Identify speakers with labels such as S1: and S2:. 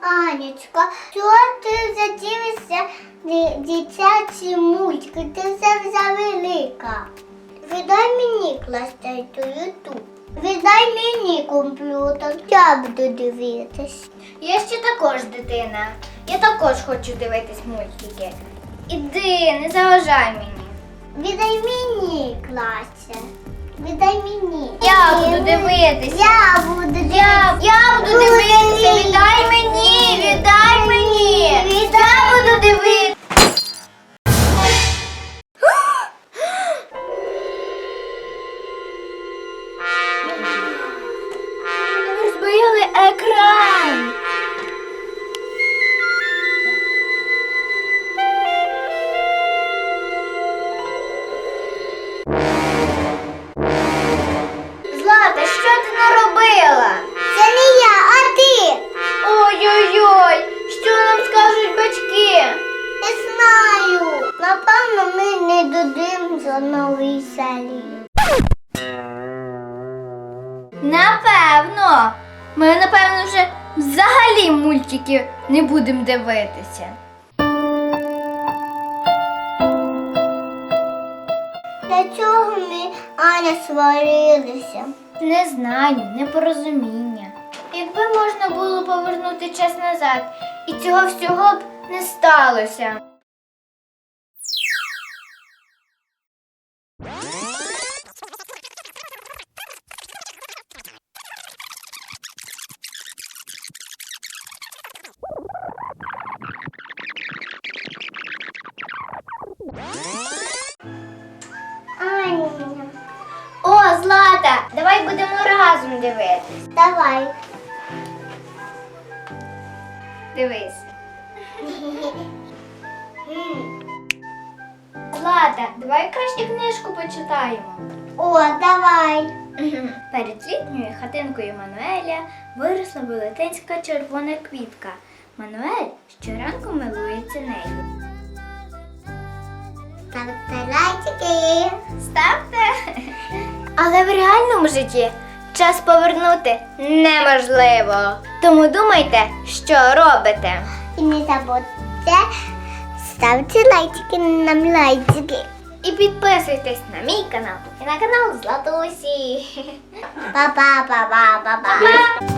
S1: Анечка, що ти задивишся дитячі мультики? Ти вже велика. Віддай мені кластеру Ютуб. Віддай мені комп'ютер, я буду дивитись.
S2: Я ще також дитина. Я також хочу дивитись мультики. Іди, не заважай мені.
S1: Віддай мені класе. Віддай мені.
S2: Я буду дивитися.
S1: Я буду дивитися.
S2: Я, я буду дивитися. Віддай мені, віддай мені. Я буду дивитися. Розбили екран. Ой-ой-ой, що нам скажуть батьки?
S1: Не знаю. Напевно, ми не додивимося нової серії.
S2: Напевно. Ми, напевно, вже взагалі мультики не будемо дивитися.
S1: Для чого ми Аня сварилися?
S2: Не знаю, непорозуміння. Якби можна було повернути час назад, і цього всього б не сталося. О, Злата, давай будемо разом дивитись.
S1: давай.
S2: Дивись. Злата, давай краще книжку почитаємо.
S1: О, давай.
S2: Перед літньою хатинкою Мануеля виросла велетенська червона квітка. Мануель щоранку милується нею.
S1: Ставте лайки.
S2: Ставте! Але в реальному житті час повернути неможливо. Тому думайте, що робите.
S1: І не забудьте ставте лайки нам лайки.
S2: І підписуйтесь на мій канал і на канал Златусі.
S1: Па-па-па-па-па-па.
S2: Па-па!